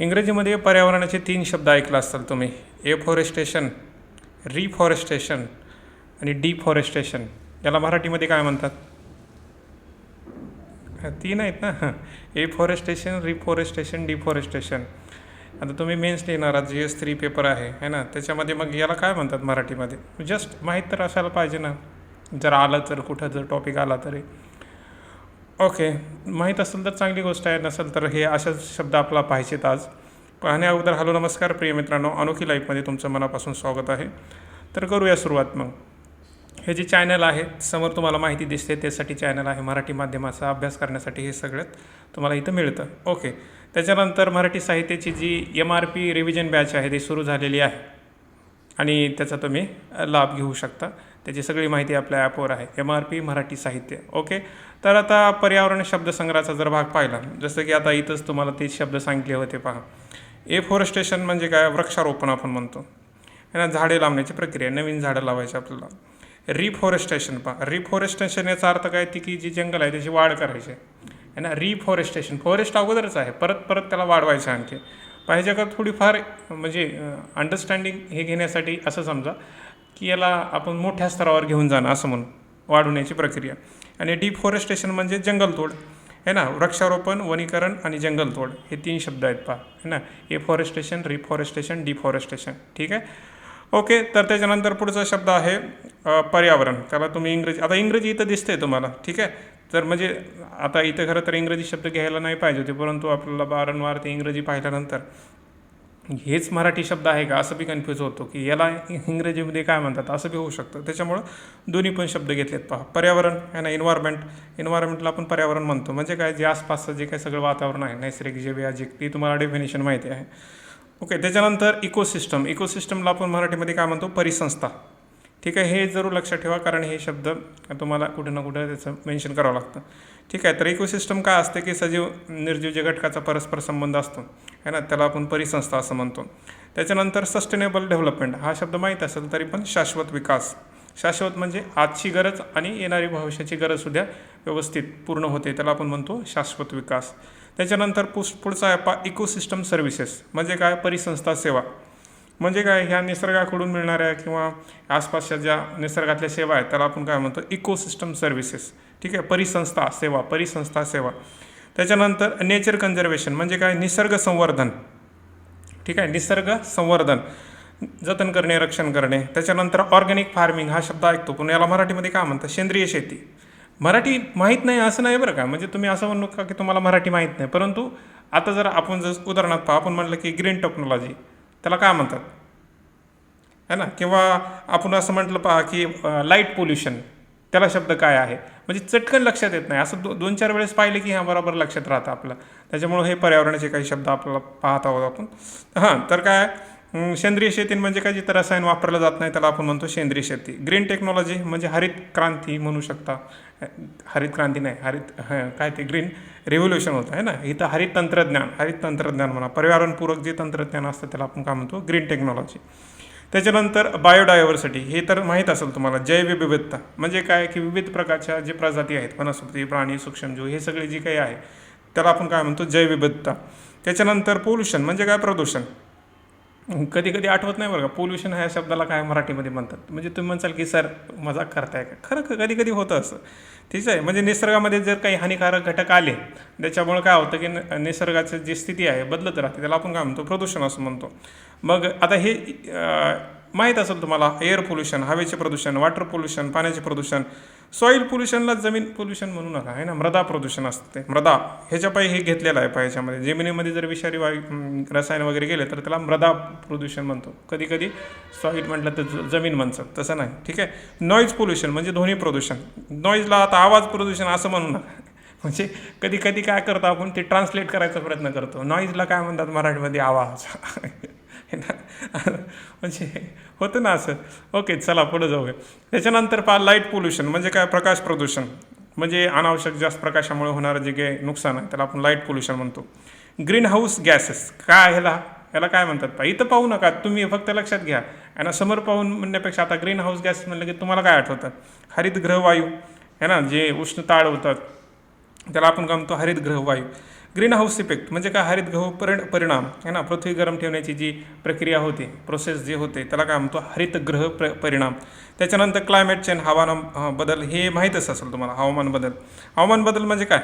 इंग्रजीमध्ये पर्यावरणाचे तीन शब्द ऐकला असतात तुम्ही. एफॉरेस्टेशन रिफॉरेस्टेशन आणि डिफॉरेस्टेशन याला मराठीमध्ये काय म्हणतात? तीन आहेत ना? हां. एफॉरेस्टेशन रिफॉरेस्टेशन डिफॉरेस्टेशन आता तुम्ही मेन्स लिहिणारा जी एस थ्री पेपर आहे है ना? त्याच्यामध्ये मग याला काय म्हणतात मराठीमध्ये? जस्ट माहीत तर असायला पाहिजे ना. जर आलं तर कुठं जर टॉपिक आला तरी. ओके माहीत असेल तर चांगली गोष्ट आहे नसेल तर हे अशाच शब्द आपला पाहिजेत आज. पाहण्या अगोदर हॅलो नमस्कार प्रिय मित्रांनो अनोखी लाईफमध्ये तुमचं मनापासून स्वागत आहे. तर करूया सुरुवात मग. हे जे चॅनल आहे समोर तुम्हाला माहिती दिसते त्यासाठी चॅनल आहे मराठी माध्यमाचा अभ्यास करण्यासाठी हे सगळ्यात तुम्हाला इथं मिळतं. ओके त्याच्यानंतर मराठी साहित्याची G M R P revision batch आहे ती सुरू झालेली आहे. आणि त्याचा तुम्ही लाभ घेऊ शकता. त्याची सगळी माहिती आपल्या ॲपवर आहे. एम आर पी मराठी साहित्य. ओके तर आता पर्यावरण शब्दसंग्रहाचा जर भाग पाहिला जसं की आता इथंच तुम्हाला ते शब्द सांगितले होते पहा. एफॉरेस्टेशन म्हणजे काय? वृक्षारोपण आपण म्हणतो. है ना झाडे लावण्याची प्रक्रिया नवीन झाडं लावायची आपल्याला. रिफॉरेस्टेशन पहा. रिफॉरेस्टेशन याचा अर्थ काय? ती की जी जंगल आहे त्याची वाढ करायची. आहे ना? रिफॉरेस्टेशन फॉरेस्ट अगोदरच आहे. परत परत त्याला वाढवायचं आणखी. पाहिजे का थोडीफार म्हणजे अंडरस्टँडिंग हे घेण्यासाठी असं समजा की याला आपण मोठ्या स्तरावर घेऊन जाणं असं म्हणून वाढवण्याची प्रक्रिया. आणि डिफॉरेस्टेशन म्हणजे जंगलतोड. आहे ना? वृक्षारोपण वनीकरण आणि जंगलतोड हे तीन शब्द आहेत पहा. है ना? एफॉरेस्टेशन रिफॉरेस्टेशन डिफॉरेस्टेशन ठीक आहे? ओके तर त्याच्यानंतर पुढचा शब्द आहे पर्यावरण. त्याला तुम्ही इंग्रजी आता इंग्रजी इथं दिसते तुम्हाला. ठीक आहे? तर म्हणजे आता इथं खरं तर इंग्रजी शब्द घ्यायला नाही पाहिजे होते परंतु आपल्याला वारंवार ते इंग्रजी पाहिल्यानंतर हेच मराठी शब्द आहे का? असं बी कन्फ्यूज होतो की याला इंग्रजीमध्ये काय म्हणतात? असं बी होऊ शकतं. त्याच्यामुळं दोन्ही पण शब्द घेतलेत पहा. पर्यावरण आहे ना इन्व्हायरमेंट इन्व्हायरमेंटला आपण पर्यावरण म्हणतो. म्हणजे काय? जे आसपासचं जे काही सगळं वातावरण आहे नैसर्गिक जे व्याजिक ती तुम्हाला डेफिनेशन माहिती आहे. ओके त्याच्यानंतर इकोसिस्टम इकोसिस्टमला आपण मराठीमध्ये काय म्हणतो? परिसंस्था. ठीक आहे हे जरूर लक्षात ठेवा कारण हे शब्द तुम्हाला कुठे ना कुठं त्याचं मेन्शन करावं लागतं. ठीक आहे तर इकोसिस्टम काय असते की सजीव निर्जीव जे घटकाचा परस्पर संबंध असतो है ना त्याला आपण परिसंस्था असं म्हणतो. त्याच्यानंतर सस्टेनेबल डेव्हलपमेंट हा शब्द माहीत असेल तरी पण शाश्वत विकास. शाश्वत म्हणजे आजची गरज आणि येणारी भविष्याची गरजसुद्धा व्यवस्थित पूर्ण होते त्याला आपण म्हणतो शाश्वत विकास. त्याच्यानंतर पुस पुढचा आहे पा इकोसिस्टम सर्व्हिसेस म्हणजे काय? परिसंस्था सेवा. म्हणजे काय ह्या निसर्गाकडून मिळणाऱ्या किंवा आसपासच्या ज्या निसर्गातल्या सेवा आहेत त्याला आपण काय म्हणतो इकोसिस्टम सर्व्हिसेस ठीक आहे? परिसंस्था सेवा परिसंस्था सेवा. त्याच्यानंतर नेचर कन्झर्वेशन म्हणजे काय? निसर्ग संवर्धन ठीक आहे? निसर्ग संवर्धन जतन करणे रक्षण करणे. त्याच्यानंतर ऑर्गॅनिक फार्मिंग हा शब्द ऐकतो पण याला मराठीमध्ये काय म्हणतात? सेंद्रिय शेती. मराठी माहीत नाही असं नाही बरं का? म्हणजे तुम्ही असं म्हणू का की तुम्हाला मराठी माहीत नाही. परंतु आता जर आपण जर उदाहरणार्थ पहा आपण म्हटलं की ग्रीन टेक्नॉलॉजी त्याला काय म्हणतात? है ना? किंवा आपण असं म्हटलं पहा की लाइट पोल्युशन त्याला शब्द काय आहे? म्हणजे चटकन लक्षात येत नाही. असं दो दोन चार वेळेस पाहिले की हां बरोबर लक्षात राहतं आपलं. त्याच्यामुळं हे पर्यावरणाचे काही शब्द आपल्याला पाहत आहोत आपण. हां तर काय? सेंद्रिय शेती म्हणजे काय? जिथं रसायन वापरलं जात नाही त्याला आपण म्हणतो सेंद्रिय शेती. ग्रीन टेक्नॉलॉजी म्हणजे हरित क्रांती म्हणू शकता. हरित क्रांती नाही हरित काय ते? ग्रीन रेव्होल्युशन होतं आहे ना? इथं हरित तंत्रज्ञान हरित तंत्रज्ञान म्हणा पर्यावरणपूरक जे तंत्रज्ञान असतं त्याला आपण काय म्हणतो? ग्रीन टेक्नॉलॉजी त्याच्यानंतर बायोडायव्हर्सिटी हे तर माहीत असेल तुम्हाला जैवविविधता म्हणजे काय? की विविध प्रकारच्या जे प्रजाती आहेत वनस्पती प्राणी सूक्ष्मजीव हे सगळे जे काही आहे त्याला आपण काय म्हणतो? जैवविविधता त्याच्यानंतर पोल्युशन म्हणजे काय? प्रदूषण. कधी कधी आठवत नाही बरं का पोल्युशन ह्या शब्दाला काय मराठीमध्ये म्हणतात. म्हणजे तुम्ही म्हणसाल की सर मजाक करताय का? खरं कधी कधी होतं असं. ठीक आहे? म्हणजे निसर्गामध्ये जर काही हानिकारक घटक आले त्याच्यामुळे काय होतं की न- निसर्गाची जी स्थिती आहे बदलत राहते. त्याला आपण काय म्हणतो? प्रदूषण असं म्हणतो. मग आता हे माहीत असेल तुम्हाला एअर पोल्युशन हवेचे प्रदूषण वॉटर पोल्युशन पाण्याचे प्रदूषण सॉईल पोल्युशनला जमीन पोल्युशन म्हणू नका आहे ना? मृदा प्रदूषण असते. मृदा ह्याच्या पायी हे घेतलेलं आहे पायाच्यामध्ये जमिनीमध्ये जर विषारी वायू रसायन वगैरे गेले तर त्याला मृदा प्रदूषण म्हणतो. कधी कधी सॉईल म्हटलं तर ज- जमीन म्हणतात. तसं नाही. ठीक आहे? नॉईज पोल्युशन म्हणजे ध्वनी प्रदूषण. नॉईजला आता आवाज प्रदूषण असं म्हणू नका. म्हणजे कधी कधी काय करतो आपण? ते ट्रान्सलेट करायचा प्रयत्न करतो. नॉईजला काय म्हणतात मराठीमध्ये? आवाज. म्हणजे होतं ना असं. ओके चला पुढे जाऊया. त्याच्यानंतर पहा लाइट पोल्युशन म्हणजे काय? प्रकाश प्रदूषण. म्हणजे अनावश्यक जास्त प्रकाशामुळे होणारं जे काही नुकसान आहे त्याला आपण लाइट पोल्युशन म्हणतो. ग्रीन हाऊस गॅसेस काय ह्याला? याला काय म्हणतात? पहा इथं पाहू नका. तुम्ही फक्त लक्षात घ्या. आणि समोर पाहून म्हणण्यापेक्षा आता ग्रीन हाऊस गॅस म्हणलं की तुम्हाला काय आठवतं? हरितगृह वायू. है ना जे उष्णता अडवतात त्याला आपण काय म्हणतो? वायू. ग्रीन हाऊस इफेक्ट म्हणजे काय? हरितगृह परि परिणाम आहे ना? पृथ्वी गरम ठेवण्याची जी प्रक्रिया होती प्रोसेस जे होते त्याला काय म्हणतो? हरितग्रह प्र परिणाम. त्याच्यानंतर क्लायमेट चेंज हवामान बदल हे माहीतच असेल तुम्हाला हवामान बदल. हवामान बदल म्हणजे काय?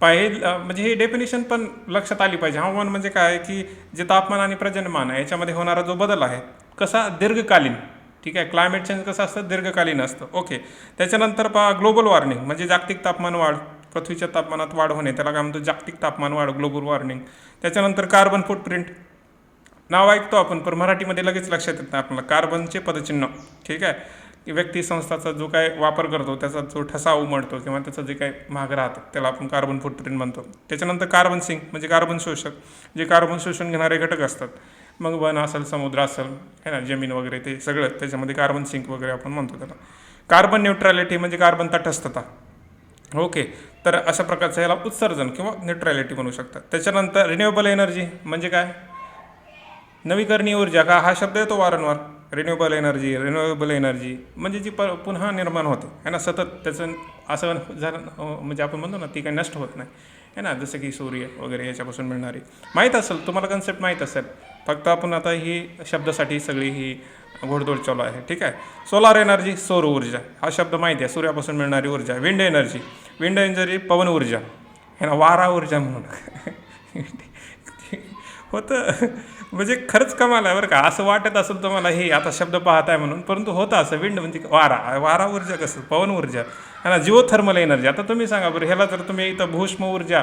पाहिजे म्हणजे हे डेफिनेशन पण लक्षात आली पाहिजे. हवामान म्हणजे काय? की जे तापमान आणि प्रजनमान आहे याच्यामध्ये होणारा जो बदल आहे कसा? दीर्घकालीन. ठीक आहे? क्लायमेट चेंज कसं असतं? दीर्घकालीन असतं. ओके त्याच्यानंतर पहा ग्लोबल वॉर्मिंग म्हणजे जागतिक तापमान वाढ. पृथ्वीच्या तापमानात वाढ होणे त्याला काय म्हणतो? जागतिक तापमान वाढ ग्लोबल वॉर्मिंग. त्याच्यानंतर कार्बन फुटप्रिंट नाव ऐकतो आपण पण मराठीमध्ये लगेच लक्षात येत नाही आपल्याला. कार्बनचे पदचिन्ह. ठीक आहे? की व्यक्ती संस्थाचा जो काय वापर करतो त्याचा जो ठसा उमडतो किंवा त्याचं जे काय महाग राहतं त्याला आपण कार्बन फुटप्रिंट म्हणतो. त्याच्यानंतर कार्बन सिंक म्हणजे कार्बन शोषक. जे कार्बन शोषण घेणारे घटक असतात. मग वन असेल समुद्र असेल है ना? जमीन वगैरे ते सगळं त्याच्यामध्ये कार्बन सिंक वगैरे आपण म्हणतो त्याला. कार्बन न्यूट्रॅलिटी म्हणजे कार्बन तटस्थता. ओके तर अशा प्रकारचं याला उत्सर्जन किंवा न्यूट्रॅलिटी म्हणू शकतात. त्याच्यानंतर रिन्युएबल एनर्जी म्हणजे काय? नवीकरणीय ऊर्जा का? हा शब्द येतो वारंवार. रिन्युएबल एनर्जी रिन्युएबल एनर्जी म्हणजे जी प पुन्हा निर्माण होते. है ना? सतत त्याचं असं झालं म्हणजे आपण म्हणतो ना ती काही नष्ट होत नाही. है ना? जसं की सूर्य वगैरे याच्यापासून मिळणारी. माहीत असेल तुम्हाला कन्सेप्ट माहीत असेल. फक्त आपण आता ही शब्दासाठी सगळी ही घोडदोड चालू आहे. ठीक आहे? सोलार एनर्जी सौर ऊर्जा. हा शब्द माहिती आहे. सूर्यापासून मिळणारी ऊर्जा. विंड एनर्जी विंड इंजरी पवन ऊर्जा. ह्याला वारा ऊर्जा म्हणून. होतं. म्हणजे खरंच कमाल आहे बरं का. असं वाटत असेल तुम्हाला हे आता शब्द पाहत आहे म्हणून. परंतु होतं असं. विंड म्हणजे वारा. वारा ऊर्जा कसं? पवन ऊर्जा. आणि जिओ थर्मल एनर्जी. आता तुम्ही सांगा बरं ह्याला जर तुम्ही इथं भूष्म ऊर्जा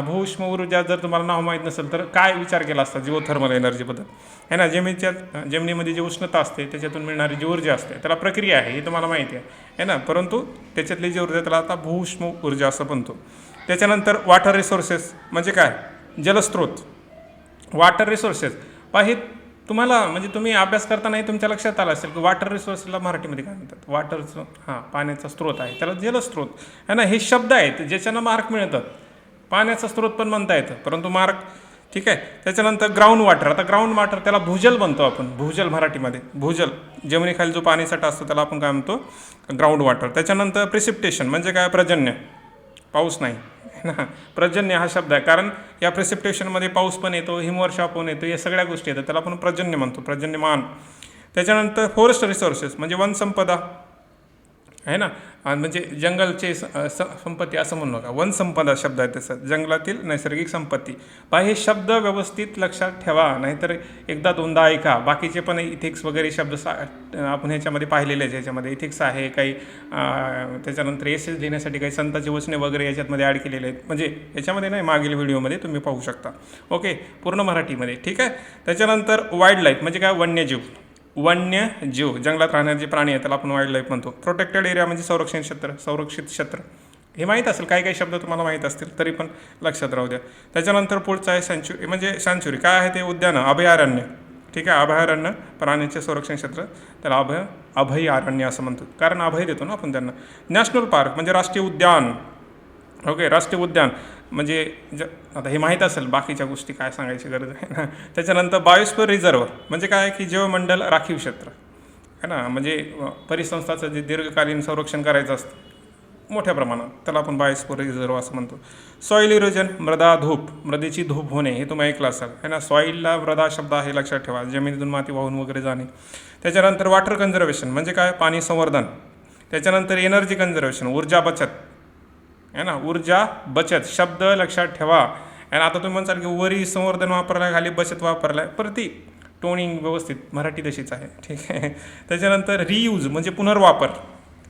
भूष्म ऊर्जा जर तुम्हाला नाव माहीत नसेल तर काय विचार केला असता जिओथर्मल एनर्जीबद्दल है ना जमिनीच्या जमिनीमध्ये जी उष्णता असते त्याच्यातून मिळणारी जी ऊर्जा असते त्याला प्रक्रिया आहे हे तुम्हाला माहिती आहे. है ना परंतु त्याच्यातली जी ऊर्जा त्याला आता भूष्म ऊर्जा असं म्हणतो. त्याच्यानंतर वॉटर रिसोर्सेस म्हणजे काय? जलस्रोत. वॉटर रिसोर्सेस पहा हे तुम्हाला म्हणजे तुम्ही अभ्यास करतानाही तुमच्या लक्षात आलं असेल की वॉटर रिसोर्सला मराठीमध्ये काय म्हणतात? वॉटरचं हां पाण्याचा स्रोत आहे त्याला जलस्रोत. आहे ना हे शब्द आहेत ज्याच्यानं मार्क मिळतात. पाण्याचा स्रोत पण म्हणता येतं. परंतु मार्क ठीक आहे? त्याच्यानंतर ग्राउंड वॉटर आता ग्राउंड वॉटर त्याला भूजल म्हणतो आपण. भूजल मराठीमध्ये. भूजल. जमिनीखाली जो पाणीसाठा असतो त्याला आपण काय म्हणतो? ग्राउंड वॉटर त्याच्यानंतर प्रिसिप्टेशन म्हणजे काय? प्रजन्य. पाऊस नाही. ना? प्रजन्य हा शब्द आहे. कारण या प्रिसिप्टेशनमध्ये पाऊस पण येतो हिमवर्षा पण येतो या सगळ्या गोष्टी येतात. त्याला आपण प्रजन्य म्हणतो. प्रजन्यमान. त्याच्यानंतर फॉरेस्ट रिसोर्सेस म्हणजे वनसंपदा. आहे ना? आणि म्हणजे जंगलचे स- स संपत्ती असं म्हणू नका. वनसंपदा शब्द आहे त्याचा. जंगलातील नैसर्गिक संपत्ती. पहा हे शब्द व्यवस्थित लक्षात ठेवा. नाहीतर एकदा दोनदा ऐका. बाकीचे पण इथिक्स वगैरे शब्द सा आपण ह्याच्यामध्ये पाहिलेले आहेत. ह्याच्यामध्ये इथिक्स आहे काही त्याच्यानंतर एस एस लिहिण्यासाठी काही संतांची वचने वगैरे याच्यामध्ये ॲड केलेले आहेत. म्हणजे याच्यामध्ये नाही मागील व्हिडिओमध्ये तुम्ही पाहू शकता. ओके पूर्ण मराठीमध्ये. ठीक आहे? त्याच्यानंतर वाईल्ड लाईफ म्हणजे काय? वन्यजीव. वन्य जीव जंगलात राहणारे जे प्राणी आहेत त्याला आपण वाईल्ड लाईफ म्हणतो. प्रोटेक्टेड एरिया म्हणजे संरक्षण क्षेत्र संरक्षित क्षेत्र. हे माहीत असेल काही काही शब्द तुम्हाला माहीत असतील तरी पण लक्षात राहू द्या. त्याच्यानंतर पुढचं आहे सँच्युरी म्हणजे सँच्युरी काय आहे ते? उद्यानं अभयारण्य. ठीक आहे? अभयारण्य प्राण्यांचे संरक्षण क्षेत्र. त्याला अभय अभयारण्य असं म्हणतो कारण अभय देतो ना आपण त्यांना. नॅशनल पार्क म्हणजे राष्ट्रीय उद्यान. ओके राष्ट्रीय उद्यान. म्हणजे ज आता हे माहीत असेल बाकीच्या गोष्टी काय सांगायची गरज आहे ना? त्याच्यानंतर बायोस्फिअर रिझर्व म्हणजे काय? की जीवमंडल राखीव क्षेत्र. है ना? म्हणजे परिसंस्थाचं जे दीर्घकालीन संरक्षण करायचं असतं मोठ्या प्रमाणात. त्याला आपण बायोस्फिअर रिझर्व असं म्हणतो. सॉईल इरोजन मृदा धूप मृदेची धूप होणे हे तुम्ही ऐकलं असाल. है ना? सॉईलला मृदा शब्द आहे लक्षात ठेवा. जमिनीतून माती वाहून वगैरे जाणे. त्याच्यानंतर वॉटर कन्झर्वेशन म्हणजे काय? पाणी संवर्धन. त्याच्यानंतर एनर्जी कन्झर्वेशन ऊर्जा बचत. है ना? ऊर्जा बचत शब्द लक्षात ठेवा. आणि आता तुम्ही म्हणसाल की वरी संवर्धन वापरला खाली बचत वापरलाय. पर टोनिंग व्यवस्थित मराठी तशीच आहे. ठीक आहे? त्याच्यानंतर रियूज म्हणजे पुनर्वापर.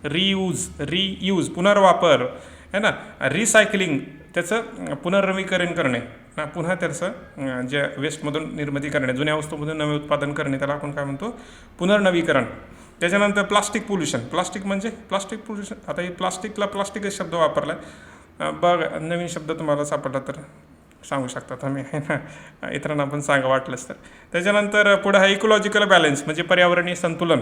रियूज रियूज पुनर्वापर. है ना? रिसायकलिंग त्याचं पुनर्नवीकरण करणे. ना पुन्हा त्याचं जे वेस्टमधून निर्मिती करणे जुन्या वस्तूमधून नवे उत्पादन करणे त्याला आपण काय म्हणतो? पुनर्नवीकरण. त्याच्यानंतर प्लास्टिक पोल्युशन. प्लास्टिक म्हणजे? Plastic pollution. आता हे प्लास्टिकला प्लास्टिकच शब्द वापरला आहे बघ नवीन शब्द तुम्हाला सापडला तर सांगू शकता तुम्ही. आहे ना इतरांना पण सांगा वाटलंच तर. त्याच्यानंतर पुढं हा इकोलॉजिकल बॅलन्स म्हणजे पर्यावरणीय संतुलन.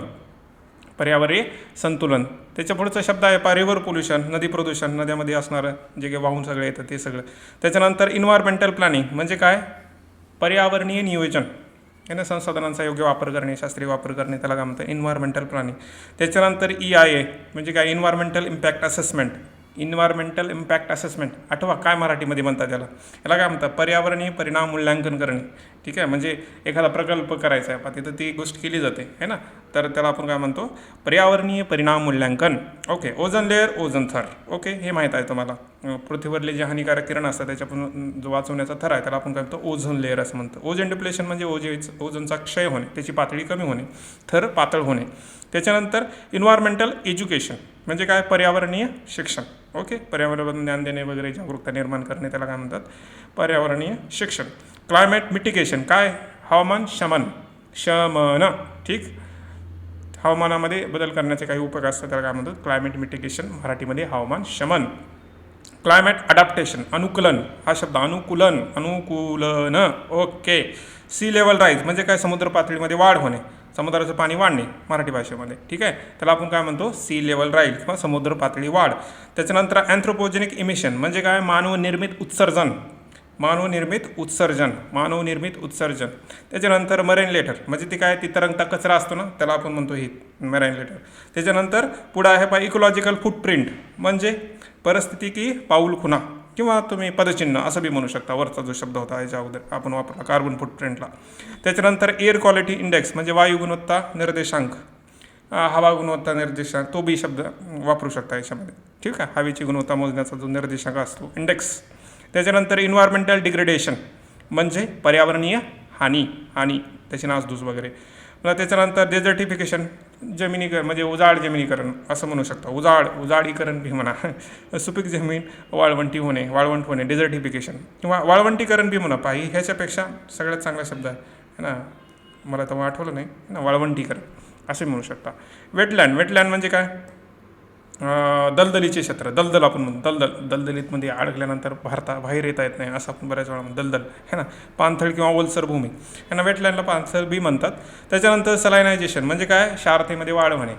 पर्यावरणीय संतुलन. त्याच्या पुढचा शब्द आहे पा रिव्हर पोल्युशन नदी प्रदूषण नद्यामध्ये असणारं जे काही वाहून सगळं येतं ते सगळं. त्याच्यानंतर इन्व्हायरमेंटल प्लॅनिंग म्हणजे काय? पर्यावरणीय नियोजन. यांना संसाधनांचा योग्य वापर करणे शास्त्रीय वापर करणे त्याला काय म्हणतात? इन्व्हायरमेंटल प्लॅनिंग त्याच्यानंतर ई आय ए म्हणजे काय? Environmental impact assessment environmental impact assessment आठवा काय मराठीमध्ये म्हणतात त्याला? याला काय म्हणतात? पर्यावरणीय परिणाम मूल्यांकन करणे. ठीक आहे? म्हणजे एखादा प्रकल्प करायचा आहे तिथं ती गोष्ट केली जाते है ना? तर त्याला आपण काय म्हणतो? पर्यावरणीय परिणाम मूल्यांकन. ओके ओझन लेअर ओझन थर. ओके हे माहीत आहे तुम्हाला. पृथ्वीवरले जे हानिकारक किरण असतात त्याच्यापासून जो वाचवण्याचा थर आहे त्याला आपण काय म्हणतो? ओझोन लेअर असं म्हणतो. ओझन डिप्लेशन म्हणजे ओजेच ओझनचा क्षय होणे त्याची पातळी कमी होणे थर पातळ होणे. त्याच्यानंतर इन्व्हायरमेंटल एज्युकेशन म्हणजे काय? पर्यावरणीय शिक्षण. ओके? पर्यावरणाबद्दल ज्ञान देणे वगैरे जागरूकता निर्माण करणे त्याला काय म्हणतात? पर्यावरणीय शिक्षण. क्लायमेट मिटिगेशन काय? हवामान शमन. शमन. ठीक? हवामानामध्ये बदल करण्याचे काही उपयोग असतात त्याला काय म्हणतात? क्लायमेट मिटिगेशन मराठीमध्ये हवामान शमन. क्लायमेट अडॅप्टेशन अनुकूलन. हा शब्द अनुकूलन. अनुकूलन. ओके. सी लेवल राईज म्हणजे काय? समुद्र पातळीमध्ये वाढ होणे. समुद्राचं पाणी वाढणे मराठी भाषेमध्ये. ठीक आहे? त्याला आपण काय म्हणतो? सी लेवल राईज किंवा समुद्र पातळी वाढ. त्याच्यानंतर अँथ्रोपोजेनिक इमिशन म्हणजे काय? मानवनिर्मित उत्सर्जन. मानवनिर्मित उत्सर्जन. मानवनिर्मित उत्सर्जन. त्याच्यानंतर मरेन लेटर म्हणजे ती काय? ती तरंगता कचरा असतो ना? त्याला आपण म्हणतो ही मरेन लेटर त्याच्यानंतर पुढं आहे पा इकोलॉजिकल फुटप्रिंट म्हणजे परिस्थिती की पाऊल खुणा. किंवा तुम्ही पदचिन्ह असं बी म्हणू शकता. वरचा जो शब्द होता याच्या अगोदर आपण वापरला कार्बन फुटप्रिंटला त्याच्यानंतर एअर क्वालिटी इंडेक्स म्हणजे वायू गुणवत्ता निर्देशांक. हवा गुणवत्ता निर्देशांक तो बी शब्द वापरू शकता याच्यामध्ये. ठीक आहे? हवेची गुणवत्ता मोजण्याचा जो निर्देशांक असतो इंडेक्स त्याच्यानंतर इन्व्हायरमेंटल डिग्रेडेशन म्हणजे पर्यावरणीय हानी हानी त्याची नासधूस वगैरे. त्याच्यानंतर डेझर्टिफिकेशन जमिनीकरण म्हणजे उजाड जमिनीकरण असं म्हणू शकता. उजाड उजाडीकरण बी म्हणा. सुपीक जमीन वाळवंटी होणे वाळवंट होणे डेझर्टिफिकेशन किंवा वाळवंटीकरण बी म्हणा पाही ह्याच्यापेक्षा सगळ्यात चांगला शब्द आहे. है ना? मला तर आठवलं नाही. ना? वाळवंटीकरण असे म्हणू शकता. वेटलँड वेटलँड म्हणजे काय? दलदलीचे क्षेत्र दलदल आपण म्हणतो. दलदल दलदलीतमध्ये अडकल्यानंतर भारता बाहेर येता येत नाही असं आपण बऱ्याच वेळा दलदल है ना? पाणथळ किंवा ओलसर भूमी यांना वेटलँडला पाणथळ बी म्हणतात. त्याच्यानंतर सलायनायझेशन म्हणजे काय? क्षारतेमध्ये वाढ होणे.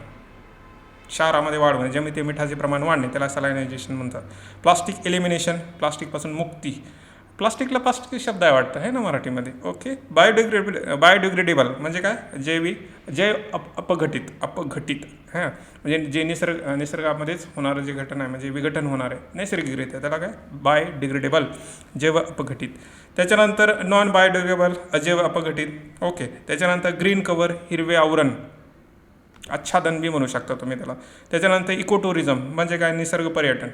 क्षारामध्ये वाढ होणे. जमिती मिठाचे प्रमाण वाढणे त्याला सलायनायझेशन म्हणतात. प्लास्टिक एलिमिनेशन प्लास्टिकपासून मुक्ती. प्लास्टिकला प्लास्टिक शब्द आहे वाटतं आहे ना मराठीमध्ये? ओके बायोडिग्रेडेबल बायोडिग्रेडेबल म्हणजे काय? जैविक जैव अप अपघटित अपघटित. हां? म्हणजे जे निसर्ग निसर्गामध्येच होणारं जे घटना आहे म्हणजे विघटन होणार आहे नैसर्गिकरित्या. त्याला काय? बायोडिग्रेडेबल जैव अपघटित. त्याच्यानंतर नॉन बायोडिग्रेडेबल अजैव अपघटित. ओके त्याच्यानंतर ग्रीन कवर हिरवे आवरण. आच्छादन बी म्हणू शकता तुम्ही त्याला. त्याच्यानंतर इको टुरिझम म्हणजे काय? निसर्ग पर्यटन.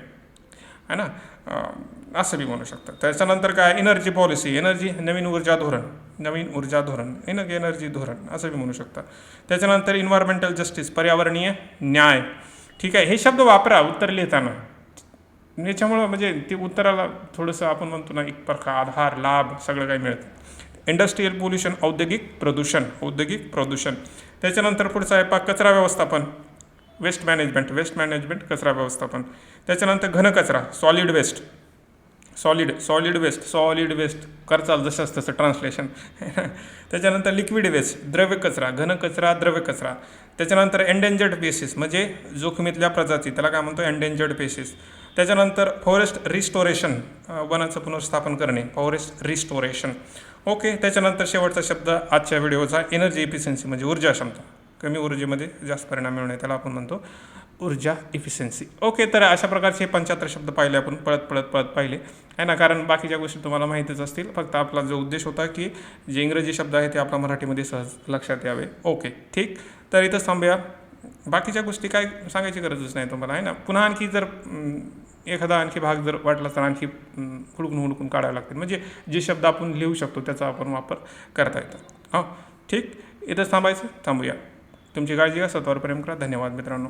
आहे ना? असं बी म्हणू शकतात. त्याच्यानंतर काय? एनर्जी पॉलिसी एनर्जी नवीन ऊर्जा धोरण. नवीन ऊर्जा धोरण. एन एनर्जी धोरण. असं बी म्हणू शकता त्याच्यानंतर इन्व्हायरमेंटल जस्टिस पर्यावरणीय न्याय. ठीक आहे? हे शब्द वापरा उत्तर लिहिताना. याच्यामुळं म्हणजे ते उत्तराला थोडंसं आपण म्हणतो ना एक प्रकार आधार लाभ सगळं काही मिळतं. इंडस्ट्रीयल पोल्युशन औद्योगिक प्रदूषण औद्योगिक प्रदूषण. त्याच्यानंतर पुढचं आहे पा कचरा व्यवस्थापन. वेस्ट मॅनेजमेंट वेस्ट मॅनेजमेंट कचरा व्यवस्थापन. त्याच्यानंतर घनकचरा solid waste solid solid waste solid waste करचाल जसंच तसं ट्रान्सलेशन त्याच्यानंतर लिक्विड वेस्ट द्रव्य कचरा घन कचरा द्रव्य कचरा. त्याच्यानंतर एंडेंजर्ड पेसीस म्हणजे जोखमीतल्या प्रजाती त्याला काय म्हणतो? एंडेंजर्ड पेसीस त्याच्यानंतर फॉरेस्ट रिस्टोरेशन वनाचं पुनर्स्थापन करणे फॉरेस्ट रिस्टोरेशन ओके त्याच्यानंतर शेवटचा शब्द आजच्या व्हिडिओचा एनर्जी इफिशियन्सी म्हणजे ऊर्जा क्षमता. कमी ऊर्जेमध्ये जास्त परिणाम मिळणे त्याला आपण म्हणतो ऊर्जा इफिशियन्सी ओके तर अशा प्रकारचे पंच्याहत्तर शब्द पाहिले आपण पळत पळत पळत पाहिले. आहे ना? कारण बाकीच्या गोष्टी तुम्हाला माहितीच असतील. फक्त आपला जो उद्देश होता की जे इंग्रजी शब्द आहे ते आपल्या मराठीमध्ये सहज लक्षात यावे. ओके ठीक. तर इथं थांबूया. बाकीच्या गोष्टी काय सांगायची गरजच नाही तुम्हाला आहे ना? पुन्हा आणखी जर एखादा आणखी भाग जर वाटला तर आणखी हुडकून हुडकून काढावे लागतील. म्हणजे जे शब्द आपण लिहू शकतो त्याचा आपण वापर करता येतो. हां ठीक. इथंच थांबायचं. थांबूया. तुमची काळजी घ्या स्वतःवर प्रेम करा. धन्यवाद मित्रांनो.